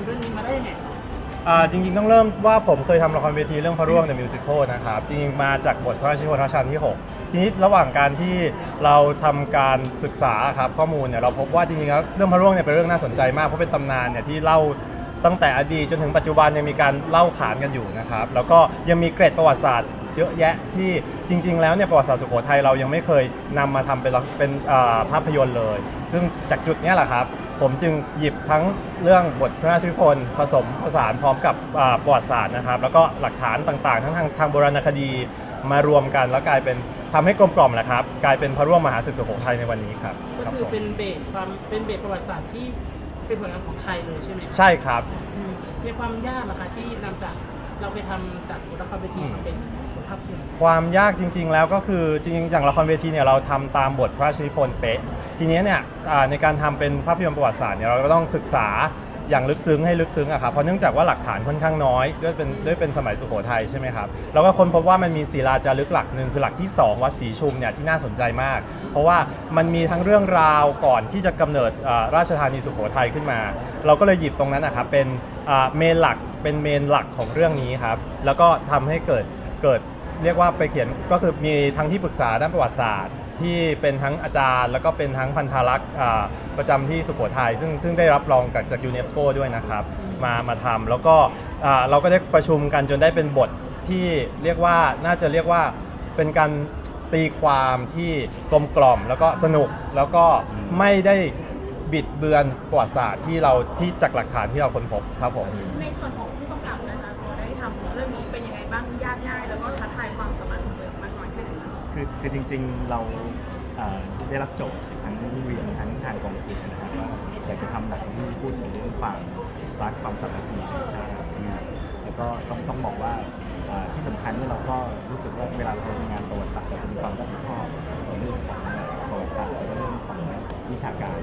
ำเรื่องนี้มาได้ยังไงอ่าจริงๆต้องเริ่มว่าผมเคยทำละครเวทีเรื่องพระร่วง The Musical นะครับ จริงๆมาจากบทพระราชนิพนธ์พระราชาที่ 6 ทีนี้ระหว่างการที่เราทำการศึกษาครับข้อมูลเนี่ยเราพบว่าจริงๆแล้วเรื่องพระร่วงเนี่ยเป็นเรื่องน่าสนใจมากเพราะเป็นตำนานเนี่ยที่เล่าตั้งแต่อดีตจนถึงปัจจุบันยังมีการเล่าขานกันอยู่นะครับแล้วก็ยังมีเกร็ดประวัติศาสตร์ เยอะแยะที่จริง ๆ แล้วเนี่ยประวัติศาสตร์สุโขทัยเรายังไม่เคยนำมาทำเป็นละเป็นอ่าภาพยนตร์เลย ซึ่งจากจุดเนี้ยแหละครับ ผมจึงหยิบทั้งเรื่องบทพระราชนิพนธ์ผสมผสานพร้อมกับอ่าประวัติศาสตร์นะครับ แล้วก็หลักฐานต่างๆ ทั้งทางทางโบราณคดีมารวมกัน แล้วกลายเป็นทำให้กลมกล่อมแหละครับ กลายเป็นพระร่วงมหาศึกสุโขทัยในวันนี้ครับก็ครับคือผมเป็นเบสความเป็นเบสประวัติศาสตร์ที่เป็นผลงานของไทยเลยใช่ไหมใช่ครับ อืมในความยากนะคะที่นำจากเราไปทำจากบทละครเวทีมาเป็น ความยากจริง ๆ แล้วก็คือจริงๆอย่างละครเวทีเนี่ยเราทำตามบทพระราชนิพนธ์เป๊ะทีนี้เนี่ยอ่าในการทำเป็นภาพยนตร์ประวัติศาสตร์เนี่ยเราก็ต้องศึกษาอย่างลึกซึ้งให้ลึกซึ้งอะครับเพราะเนื่องจากว่าหลักฐานค่อนข้างน้อยด้วยเป็นด้วยเป็นสมัยสุโขทัยใช่ไหมครับแล้วก็ค้นพบว่ามันมีศิลาจารึกหลักหนึ่งคือหลักที่ 2 วัดศรีชุมเนี่ยที่น่าสนใจมาก เพราะว่ามันมีทั้งเรื่องราวก่อนที่จะกำเนิดอ่าราชธานีสุโขทัยขึ้นมา เราก็เลยหยิบตรงนั้นนะครับเป็นอ่าเมนหลักเป็นเมนหลักของเรื่องนี้ครับแล้วก็ทำให้เกิดเกิด เรียกว่าไปเขียนก็คือมีทั้งที่ปรึกษาด้านประวัติศาสตร์ ที่เป็นทั้งอาจารย์ แล้วก็เป็นทั้งพันธารักษ์อ่าประจำที่สุโขทัยซึ่งซึ่งได้รับรองจากจากยูเนสโกด้วยนะครับ มามาทำแล้วก็อ่าเราก็ได้ประชุมกันจนได้เป็นบทที่เรียกว่าน่าจะเรียกว่าเป็นการตีความที่กลมกล่อมแล้วก็สนุกแล้วก็ไม่ได้บิดเบือนประวัติศาสตร์ที่เราที่จากหลักฐานที่เราค้นพบครับผมในส่วนของผู้กำกับนะคะพอได้ทำเรื่องนี้เป็นยังไงบ้างยากง่ายแล้วก็ท้าทาย คือคือจริงๆเราเอ่อได้รับโจทย์ทั้งเวียนทั้งทางกองทุนนะครับว่าอยากจะทำหนังที่พูดถึงเรื่องความรักความสามัคคีของชาตินะครับแล้วก็ต้องต้องบอกว่าอ่าที่สำคัญเนี่ยเราก็รู้สึกว่าเวลาเราทำงานประวัติศาสตร์เราจะมีความรับผิดชอบในเรื่องของประวัติศาสตร์และเรื่องของวิชาการ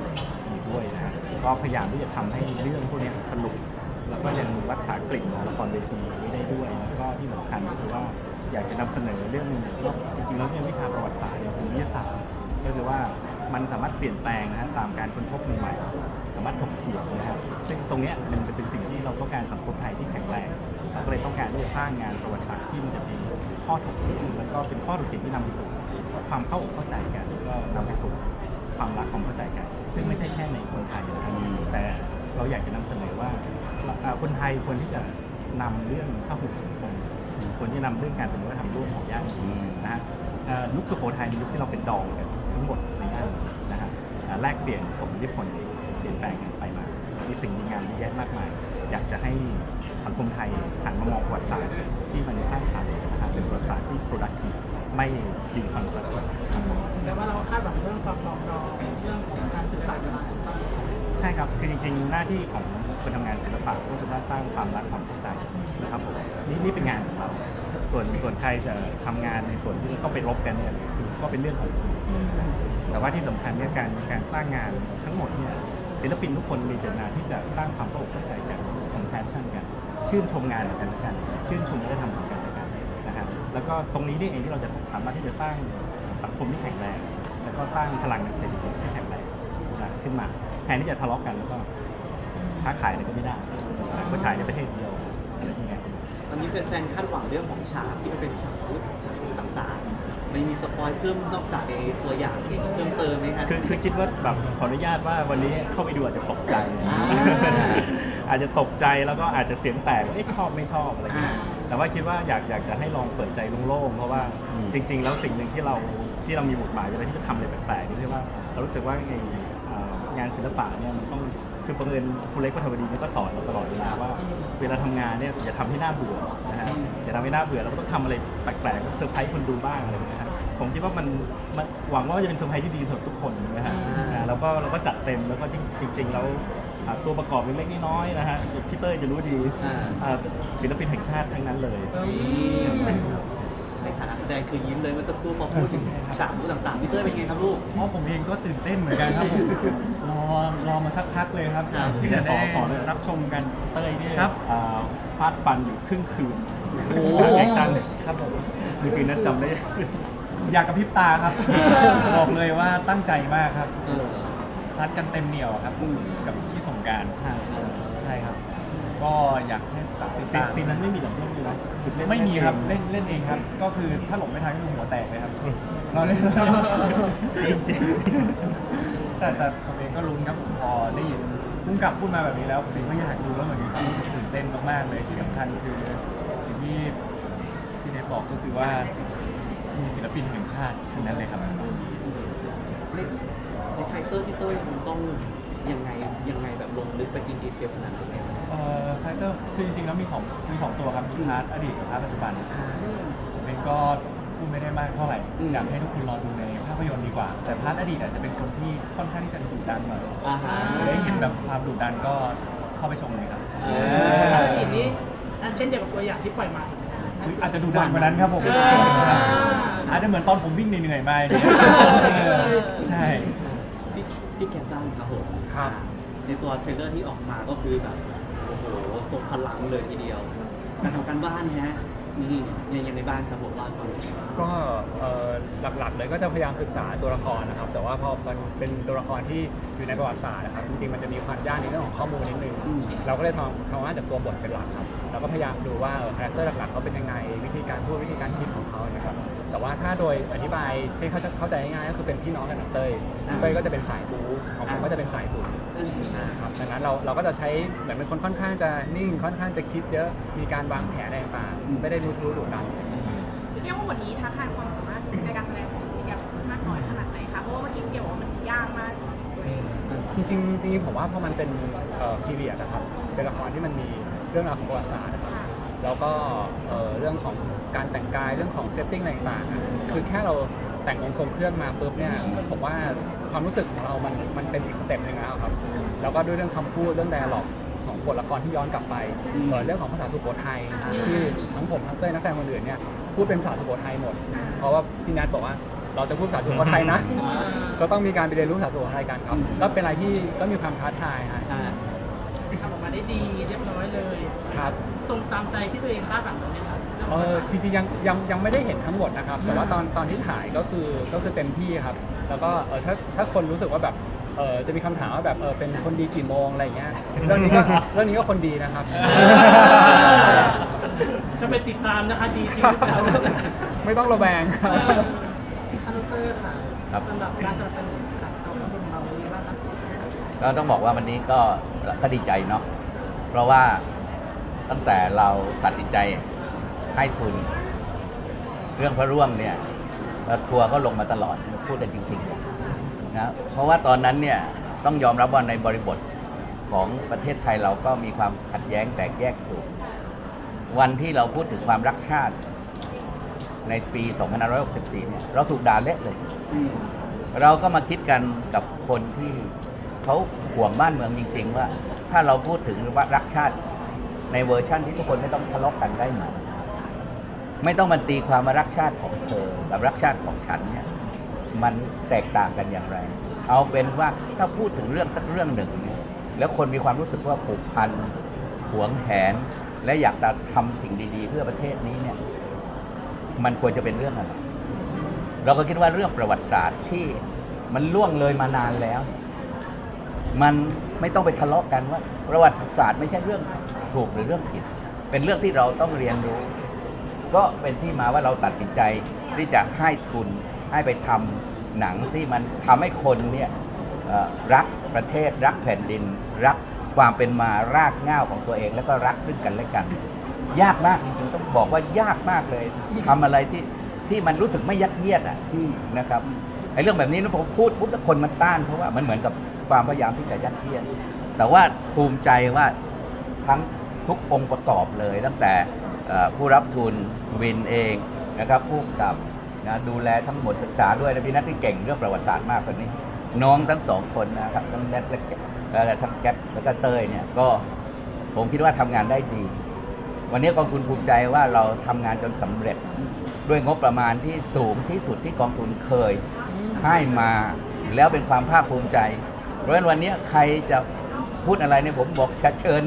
อยู่ด้วยนะฮะก็พยายามที่จะทำให้เรื่องพวกนี้สนุกแล้วก็ยังรักษากลิ่นของละครเวทีไว้ได้ด้วยแล้วก็ที่สำคัญก็คือว่า อยากจะนำเสนอเรื่องหนึงว่จริงๆแล้วเนี่ยวิชาประวัติศาสตร์เนี่ยคือวิทยาศาสตร์ก็คือว่ามันสามารถเปลี่ยนแปลงนะฮะตามการค้นพบใหม่ๆสามารถถกเถียงนะครับซึ่งตรงเนี้ยมันจะเป็นสิ่งที่เราต้องการสังคมไทยที่แข็งแรงเราก็เลยต้องการที่จะสร้างงานประวัติศาสตร์ที่มันจะมีข้อถกเถียงแล้วก็เป็นข้อถกเถียงที่นำไปสู่ความเข้าอกเข้าใจกันแล้วก็นำไปสู่ความรักความเข้าใจกัน ซึ่งไม่ใช่แค่ในคนไทยนะครับแต่เราอยากจะนำเสนอว่าอ่าคนไทยควรที่จะนำเรื่องพระหุสังคม ควรที่นำเรื่องการเป็นวัฒนธรรมร่วมของย่านนี้นะฮะเอ่อยุคสุโขทัยเป็นยุคที่เราเป็นดองกันทั้งหมดในย่านนี้นะฮะอ่าแลกเปลี่ยนสมอิทธิพลเปลี่ยนแปลงกันไปมา มีสิ่งมีงานเยอะแยะมากมาย อยากจะให้สังคมไทยหันมามองประวัติศาสตร์ที่มันสร้างสรรค์นะฮะเป็นประวัติศาสตร์ที่ productive ไม่ยิงความรักทั้งหมดแต่ว่าเราคาดหวังเรื่องความปลองดองของการศึกษาจะมา ใช่ ครับคือจริงๆ หน้าที่ของคนทำงานศิลปะก็คือว่าสร้างความรักความเข้าใจนะครับผมนี่นี่เป็นงานของเราส่วนส่วนใครจะทำงานในส่วนที่ต้องไปรบกันเนี่ยคือก็เป็นเรื่องของคุณแต่ว่าที่สำคัญเนี่ยการการสร้างงานทั้งหมดเนี่ยศิลปินทุกคนมีเจตนาที่จะสร้างความเข้าอกเข้าใจกันของแพชชั่นกัน ชื่นชมงานของกันและกัน ชื่นชมวัฒนธรรมของกันและกันนะครับแล้วก็ตรงนี้นี่เองที่เราจะสามารถที่จะสร้างสังคมที่แข็งแรง แล้วก็สร้างพลังในเศรษฐกิจที่แข็งแรงนะขึ้นมา แทนที่จะทะเลาะกันแล้วก็ค้าขายอะไรก็ไม่ได้ก็ฉายในประเทศเดียวอะไรอย่างเงี้ยตอนนี้แฟนๆคาดหวังเรื่องของฉากที่มันเป็นฉากพูดศาสนาต่างๆมันมีสปอยเพิ่มนอกจากในตัวอย่างเองเพิ่มเติมไหมคะคือคือคิดว่าแบบขออนุญาตว่าวันนี้เข้าไปดูอาจจะตกใจอ่าอาจจะตกใจแล้วก็อาจจะเสียงแตกว่าเอ๊ะชอบไม่ชอบอะไรเงี้ยอ่าแต่ว่าคิดว่าอยากอยากจะให้ลองเปิดใจโล่งๆเพราะว่าจริง ๆ แล้วสิ่งหนึ่งที่เราที่เรามีบทหมายเวลาที่จะทำอะไรแปลกๆนี่คือว่าเรารู้สึกว่าไงเอ่อ งานศิลปะเนี่ยมันต้องคือบังเอิญคุณเล็กวัฒนวดีเนี่ยก็สอนเราตลอดเวลาว่า เวลาทำงานเนี่ยอย่าทำให้หน้าเบื่อนะฮะอย่าทำให้หน้าเบื่อเราก็ต้องทำอะไรแปลกๆเซอร์ไพรส์คนดูบ้างอะไรอย่างเงี้ยฮะผมคิดว่ามันมันหวังว่าจะเป็นเซอร์ไพรส์ที่ดีสำหรับทุกคนนะฮะแล้วก็เราก็จัดเต็มแล้วก็จริงๆแล้วตัวประกอบเล็กๆน้อยๆนะฮะพี่เต้ยจะรู้ดีศิลปินแห่งชาติทั้งนั้นเลย ในฐานะแสดงคือยิ้มเลยเมื่อสักครู่พอพูดถึงฉากพูดต่างๆพี่เต้ยเป็นไงครับลูก เพราะผมเองก็ตื่นเต้นเหมือนกันครับผมรอรอมาสักพักเลยครับครับ ที่จะได้รับชมกัน เต้ยเนี่ยครับ อ่าฟาดฟันอยู่ครึ่งคืนโอ้แอคชั่นครับผมคือคืนนั้นจำได้ อยากกระพริบตาครับ บอกเลยว่าตั้งใจมากครับเออ ซัดกันเต็มเหนียวครับอืมกับที่สงกรารใช่ใช่ครับ ก็อยากให้ ฝากติดซีนตามซีนนั้นไม่มีหลังเล่นเลยนะคือเล่นไม่มีครับเล่นเล่นเองครับ ก็คือถ้าหลบไม่ทันก็คือหัวแตกเลยครับ เราเล่นจริงจริงแต่แต่ผมเองก็ลุ้นครับพอได้ยินพุ่งกลับพูดมาแบบนี้แล้วผมเองก็อยากดูแล้วเหมือนกันรู้สึกตื่นเต้นมากๆเลยที่สำคัญคืออย่างที่ที่เนทบอกก็คือว่ามีศิลปินแห่งชาติทั้งนั้นเลยครับ ในในคาแรคเตอร์พี่เต้ยมันต้อง ยังไงยังไงแบบลงลึกไปอินดีเทลขนาดไหนเอ่อคาแรคเตอร์คือจริงๆแล้วมีสองมีสองตัวครับมีพาร์ทอดีตกับพาร์ทปัจจุบันผมเองก็พูดไม่ได้มากเท่าไหร่อืม อยากให้ทุกคนรอดูในภาพยนตร์ดีกว่า แต่พาร์ทอดีตอาจจะเป็นคนที่ค่อนข้างที่จะดุดันหน่อยอ่าฮะ ได้เห็นแบบความดุดันก็เข้าไปชมเลยครับเอภารอกิจนี้อันเช่นเดียวกับตัวอย่างที่ปล่อยมา อุ๊ยอาจจะดุดันกว่านั้นครับผมใช่ อาจจะเหมือนตอนผมวิ่งเหนื่อยๆมาอย่างเงี้ยเออใช่ พี่พี่แกมบ้างครับผมครับ ในตัวเทรลเลอร์ที่ออกมาก็คือแบบโอ้โหทรงพลังเลยทีเดียวการทำการบ้านฮะนี่ยังยังในบ้านครับผมเล่าให้ฟังหน่อย ก็เอ่อหลักๆเลยก็จะพยายามศึกษาตัวละครนะครับ แต่ว่าพอมันเป็นตัวละครที่อยู่ในประวัติศาสตร์นะครับจริงๆมันจะมีความยากในเรื่องของข้อมูลนิดนึงอืม เราก็เลยทำทำงานจากตัวบทเป็นหลักครับเราก็พยายามดูว่าคาแรคเตอร์หลักๆเขาเป็นยังไงวิธีการพูดวิธีการคิดของเขานะครับ แต่ว่าถ้าโดยอธิบายให้เขาเข้าใจง่ายๆก็คือเป็นพี่น้องกันกับเต้ยเต้ยก็จะเป็นสายบู๊ของผมก็จะเป็นสายบุญอืมนะครับดังนั้นเราเราก็จะใช้เหมือนเป็นคนค่อนข้างจะนิ่งค่อนข้างจะคิดเยอะมีการวางแผนอะไรต่างๆไม่ได้รู้ทุรู้ดุดันเรียกว่าวันนี้ท้าทายความสามารถในการแสดงของพี่แกมมากน้อยขนาดไหนคะเพราะว่าเมื่อกี้พี่แกบอกว่ามันยากมากสำหรับตัวเองจริงๆจริงๆผมว่าพอมันเป็นพีเรียดนะครับเป็นละครที่มันมีเรื่องราวของประวัติศาสตร์นะครับ แล้วก็เอ่อเรื่องของการแต่งกายเรื่องของเซตติ้งอะไรต่างๆอะคือแค่เราแต่งองค์ทรงเครื่องมาปุ๊บเนี่ยผมว่าความรู้สึกของเรามันมันเป็นอีกสเต็ปหนึ่งแล้วครับ แล้วก็ด้วยเรื่องคำพูดเรื่อง d ด a l ล็อกของบทละครที่ย้อนกลับไปเอ่อเรื่องของภาษาสุโขทัยที่ทั้งผมทั้งเต้ยนักแสดงคนอื่นเนี่ยพูดเป็นภาษาสุโขทัยหมด เพราะว่าพี่นัทบอกว่าเราจะพูดภาษาสุโขทัยนะ ก็ต้องมีการไปเรียนรู้ภาษาสุโขทัยกันครับ ก็เป็นอะไรที่ก็มีความท้าทายฮะอ่าทำออกมาได้ดีเรียบร้อยเลย ครับ ตรงตามใจที่ตัวเองคาดหวังเลยไหมครับเออจริงๆยังยังยังไม่ได้เห็นทั้งหมดนะครับ แต่ว่าตอนตอนที่ถ่ายก็คือก็คือเต็มที่ครับ แล้วก็เออถ้าถ้าคนรู้สึกว่าแบบเออจะมีคำถามว่าแบบเออเป็นคนดีกี่โมงอะไรอย่างเงี้ยเรื่องนี้ก็เรื่องนี้ก็คนดีนะครับก็ไปติดตามนะคะดีจริงหรือเปล่าไม่ต้องระแวงครับคาร์เตอร์ค่ะครับสำหรับการสนับสนุนค่ะของเราของเราวันนี้บ้างครับก็ต้องบอกว่าวันนี้ก็ก็ดีใจเนาะเพราะว่า ตั้งแต่เราตัดสินใจให้ทุน เรื่องพระร่วงเนี่ยทัวร์ก็ลงมาตลอดพูดกันจริงๆนะเพราะว่าตอนนั้นเนี่ยต้องยอมรับว่าในบริบทของประเทศไทยเราก็มีความขัดแย้งแตกแยกสูงวันที่เราพูดถึงความรักชาติ ในปี2564เนี่ยเราถูกด่าเละเลย เราก็มาคิดกันกับคนที่เขาห่วงบ้านเมืองจริง ๆ ว่า ถ้าเราพูดถึงว่ารักชาติ ในเวอร์ชั่นที่ทุกคนไม่ต้องทะเลาะกันได้ไหมไม่ต้องมาตีความมารักชาติของเธอกับรักชาติของฉันเนี่ยมันแตกต่างกันอย่างไร เอาเป็นว่าถ้าพูดถึงเรื่องสักเรื่องหนึ่งเนี่ยแล้วคนมีความรู้สึกว่าผูกพันหวงแหน และอยากจะทำสิ่งดีๆ เพื่อประเทศนี้เนี่ย มันควรจะเป็นเรื่องอะไรเราก็คิดว่าเรื่องประวัติศาสตร์ที่มันล่วงเลยมานานแล้ว มันไม่ต้องไปทะเลาะกันว่า ประวัติศาสตร์ไม่ใช่เรื่อง ถูกหรือเรื่องผิด เป็นเรื่องที่เราต้องเรียนรู้ ก็เป็นที่มาว่าเราตัดสินใจที่จะให้ทุนให้ไปทำหนังที่มันทำให้คนเนี่ยรักประเทศรักแผ่นดิน รักความเป็นมารากเหง้าของตัวเอง แล้วก็รักซึ่งกันและกัน ยากมากจริงๆต้องบอกว่ายากมากเลยทำอะไรที่ที่มันรู้สึกไม่ยัดเยียดอะนะครับไอ้เรื่องแบบนี้นะผมพูดปุ๊บแล้วคนมันต้านเพราะว่ามันเหมือนกับความพยายามที่จะยัดเยียดแต่ว่าภูมิใจว่าทั้ง ทุกองค์ประกอบเลย ตั้งแต่ผู้รับทุนวินเองนะครับผู้กับนะดูแลทั้งหมดศึกษาด้วยนะพี่นัทที่เก่งเรื่องประวัติศาสตร์มากคนนี้ น้องทั้งสองคนนะครับทั้งแนทและทั้งแก๊ปแล้วก็เต้ยเนี่ยก็ผมคิดว่าทำงานได้ดี วันนี้กองทุนภูมิใจว่าเราทำงานจนสำเร็จด้วยงบประมาณที่สูงที่สุดที่กองทุนเคยให้มาแล้วเป็นความภาคภูมิใจ เพราะฉะนั้นวันนี้ใครจะพูดอะไรเนี่ยผมบอกเชิญ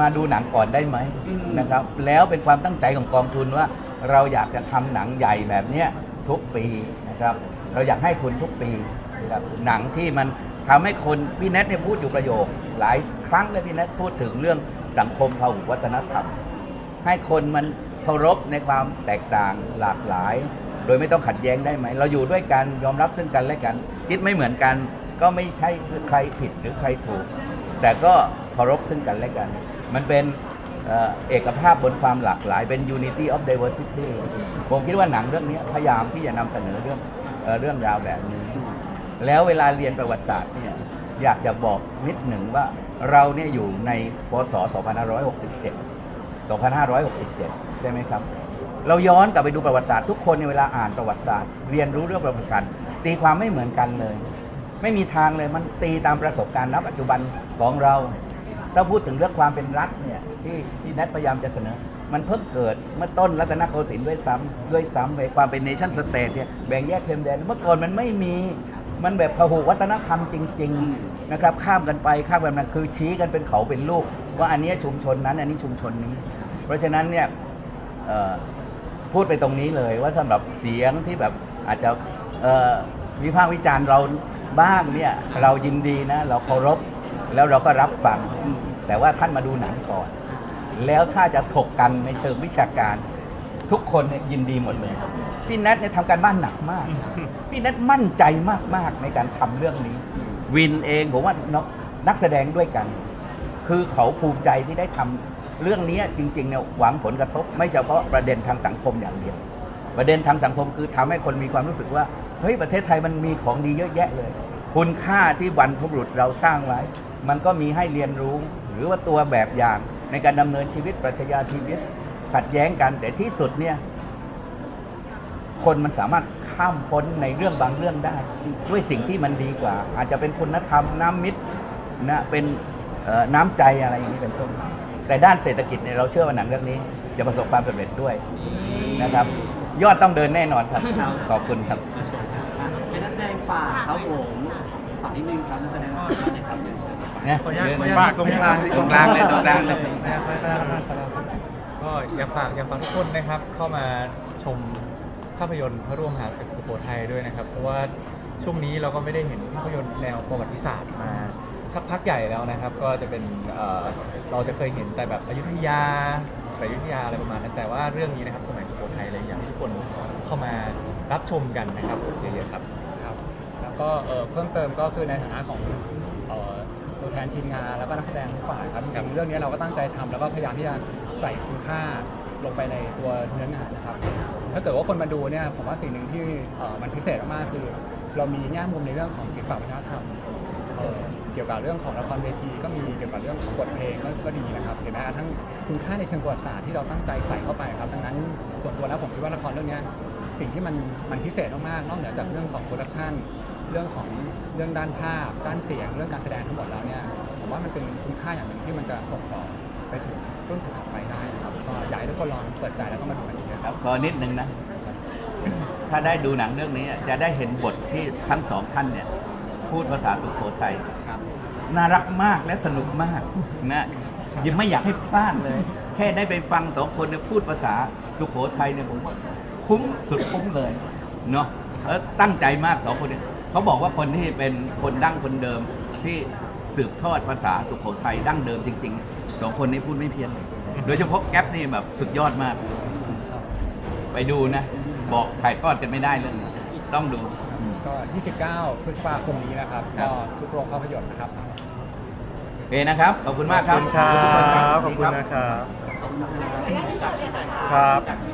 มาดูหนังก่อนได้ไหมอืมนะครับ แล้วเป็นความตั้งใจของกองทุนว่า เราอยากจะทำหนังใหญ่แบบเนี้ยทุกปีนะครับ เราอยากให้ทุนทุกปีนะครับหนังที่มันทำให้คนพี่แนทเนี่ยพูดอยู่ประโยค หลายครั้งเลยพี่แนทพูดถึงเรื่องสังคมพหุวัฒนธรรม ให้คนมันเคารพในความแตกต่างหลากหลาย โดยไม่ต้องขัดแย้งได้ไหม เราอยู่ด้วยกันยอมรับซึ่งกันและกันคิดไม่เหมือนกัน ก็ไม่ใช่ใครผิดหรือใครถูก แต่ก็ เคารพซึ่งกันและกัน มันเป็นเอกภาพบนความหลากหลายเป็น unity of diversity ผมคิดว่าหนังเรื่องนี้พยายามที่จะนำเสนอเรื่องเอเรื่องราวแบบนี้ แล้วเวลาเรียนประวัติศาสตร์เนี่ยอยากจะบอกนิดหนึ่งว่าเราเนี่ยอยู่ในพศ 2567 2567 ใช่ไหมครับ เราย้อนกลับไปดูประวัติศาสตร์ทุกคนในเวลาอ่านประวัติศาสตร์ เรียนรู้เรื่องประวัติศาสตร์ ตีความไม่เหมือนกันเลย ไม่มีทางเลยมันตีตามประสบการณ์ณปัจจุบันของเรา ถ้าพูดถึงเรื่องความเป็นรัฐเนี่ยที่ที่แนทพยายามจะเสนอ มันเพิ่งเกิดเมื่อต้นรัตนโกสินทร์ด้วยซ้ำด้วยซ้ำในความเป็นเนชั่นสเตทเนี่ยแบ่งแยกเทมแดน เมื่อก่อนมันไม่มีมันแบบพหุวัฒนธรรมจริง ๆ นะครับข้ามกันไปข้ามกันมาคือชี้กันเป็นเขาเป็นลูก ว่าอันเนี้ยชุมชนนั้นอันนี้ชุมชนนี้ เพราะฉะนั้นเนี่ยเอ่อพูดไปตรงนี้เลยว่าสำหรับเสียงที่แบบอาจจะเอ่อวิพากษ์วิจารณ์เราบ้างเนี่ยเรายินดีนะเราเคารพ แล้วเราก็รับฟัง แต่ว่าท่านมาดูหนังก่อน แล้วถ้าจะถกกันในเชิงวิชาการ ทุกคนเนี่ยยินดีหมดเลย พี่แนทเนี่ยทำการบ้านหนักมาก พี่แนทมั่นใจมากๆในการทำเรื่องนี้ วินเองผมว่านักแสดงด้วยกัน คือเขาภูมิใจที่ได้ทำเรื่องนี้จริงๆเนี่ยหวังผลกระทบ ไม่เฉพาะประเด็นทางสังคมอย่างเดียว ประเด็นทางสังคมคือทำให้คนมีความรู้สึกว่าเฮ้ยประเทศไทยมันมีของดีเยอะแยะเลย คุณค่าที่บรรพบุรุษเราสร้างไว้ มันก็มีให้เรียนรู้ หรือว่าตัวแบบอย่างในการดำเนินชีวิตปรัชญาชีวิต ขัดแย้งกันแต่ที่สุดเนี่ย คนมันสามารถข้ามพ้นในเรื่องบางเรื่องได้ ด้วยสิ่งที่มันดีกว่า อาจจะเป็นคุณธรรมน้ำมิตรนะเป็นเอ่อน้ำใจอะไรอย่างนี้เป็นต้นแต่ด้านเศรษฐกิจเนี่ยเราเชื่อว่าหนังเรื่องนี้จะประสบความสำเร็จด้วยนะครับ ยอดต้องเดินแน่นอนครับครับขอบคุณครับมาชมครับอะเป็นนักแสดงฝากครับผมฝากนิดนึงครับนักแสดงฝากนะครับ นี่ยขออนุญาตเดินขออนุญาต ฝากตรงกลางตรงกลางเลยตรงกลางเลย ก็อยากฝากอยากฝากทุกคนนะครับ เข้ามาชมภาพยนตร์พระร่วงหาศึกสุโขทัยด้วยนะครับ เพราะว่าช่วงนี้เราก็ไม่ได้เห็นภาพยนตร์แนวประวัติศาสตร์มา สักพักใหญ่แล้วนะครับ ก็จะเป็นเอ่อเราจะเคยเห็นแต่แบบอยุธยาสมัยอยุธยาอะไรประมาณนั้นแต่ว่าเรื่องนี้นะครับสมัยสุโขทัยอะไรอย่างที่ทุกคนเข้ามารับชมกันนะครับเยอะๆครับ ครับแล้วก็เอ่อเพิ่มเติมก็คือในฐานะของเอ่อ ตัวแทนทีมงานแล้วก็นักแสดงทุกฝ่ายครับจริงๆเรื่องนี้เราก็ตั้งใจทำแล้วก็พยายามที่จะใส่คุณค่าลงไปในตัวเนื้อหานะครับ ถ้าเกิดว่าคนมาดูเนี่ยผมว่าสิ่งหนึ่งที่เอ่อมันพิเศษมากๆคือ เรามีแง่มุมในเรื่องของศิลปวัฒนธรรมเอ่อเกี่ยวกับเรื่องของละครเวทีก็มีเกี่ยวกับเรื่องของบทเพลงก็ก็ดีนะครับหรือแม้กระทั่งคุณค่าในเชิงประวัติศาสตร์ที่เราตั้งใจใส่เข้าไปครับดังนั้นส่วนตัวแล้วผมคิดว่าละครเรื่องเนี้ยสิ่งที่มันมันพิเศษมากๆนอกเหนือจากเรื่องของโปรดักชัน เรื่องของเรื่องด้านภาพ ด้านเสียง เรื่องการแสดงทั้งหมดแล้วเนี่ยผมว่ามันเป็นคุณค่าอย่างหนึ่งที่มันจะส่งต่อไปถึงรุ่นถัดไปได้นะครับก็อยากให้ทุกคนลองเปิดใจแล้วก็มาดูกันอีกนะครับขอนิดนึงนะ ถ้าได้ดูหนังเรื่องนี้จะได้เห็นบทที่ทั้งสองท่านเนี่ยพูดภาษาสุโขทัยครับน่ารักมากและสนุกมากนะยังไม่อยากให้พลาดเลย แค่ได้ไปฟังสองคนเนี่ยพูดภาษาสุโขทัยเนี่ยผมว่าคุ้มสุดคุ้มเลยเนาะแล้วตั้งใจมากสองคนเนี่ย เขาบอกว่าคนที่เป็นคนดั้งคนเดิมที่สืบทอดภาษาสุโขทัยดั้งเดิมจริงๆสองคนนี้พูดไม่เพี้ยนเลยโดยเฉพาะแก๊ปนี่แบบสุดยอดมาก ไปดูนะ บอกถ่ายทอดกันไม่ได้เลยต้องดู ก็ 29 พฤษภาคมนี้นะครับ ครัก็บ ทุกโรงภาพยนตร์นะครับ โอเคนะครับ ขอบคุณมากขคอรับบคุณครับขอบคุณครับนะครับ ขออนุญาตที่เสิร์ฟเลยนะคะครับ จากที่ไหนคะ